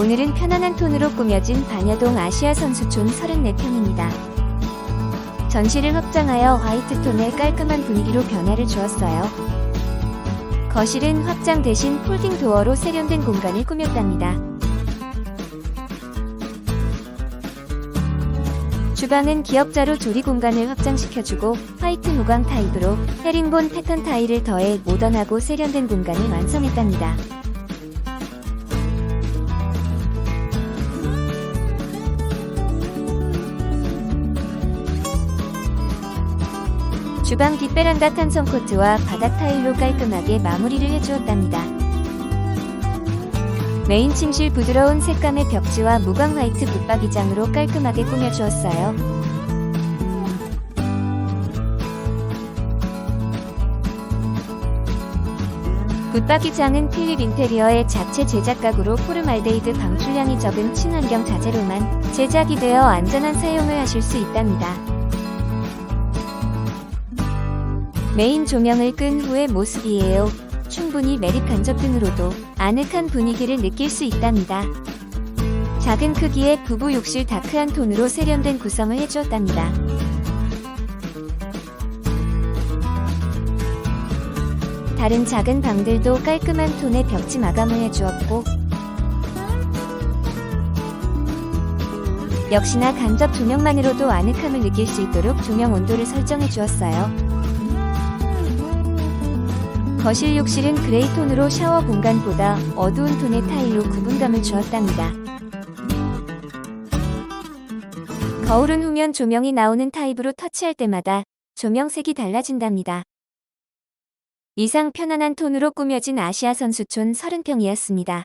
오늘은 편안한 톤으로 꾸며진 반야동 아시아 선수촌 34평입니다. 전시를 확장하여 화이트 톤의 깔끔한 분위기로 변화를 주었어요. 거실은 확장 대신 폴딩 도어로 세련된 공간을 꾸몄답니다. 주방은 기역자로 조리 공간을 확장시켜주고 화이트 무광 타입으로 헤링본 패턴 타일을 더해 모던하고 세련된 공간을 완성했답니다. 주방 뒷베란다 탄성 코트와 바닥 타일로 깔끔하게 마무리를 해주었답니다. 메인 침실 부드러운 색감의 벽지와 무광 화이트 붙박이장으로 깔끔하게 꾸며주었어요. 붙박이장은 필립 인테리어의 자체 제작 가구로 포르말데이드 방출량이 적은 친환경 자재로만 제작이 되어 안전한 사용을 하실 수 있답니다. 메인 조명을 끈 후의 모습이에요. 충분히 매립 간접 등으로도 아늑한 분위기를 느낄 수 있답니다. 작은 크기의 부부 욕실 다크한 톤으로 세련된 구성을 해주었답니다. 다른 작은 방들도 깔끔한 톤의 벽지 마감을 해주었고 역시나 간접 조명만으로도 아늑함을 느낄 수 있도록 조명 온도를 설정해 주었어요. 거실 욕실은 그레이 톤으로 샤워 공간보다 어두운 톤의 타일로 구분감을 주었답니다. 거울은 후면 조명이 나오는 타입으로 터치할 때마다 조명색이 달라진답니다. 이상 편안한 톤으로 꾸며진 아시아 선수촌 30평이었습니다.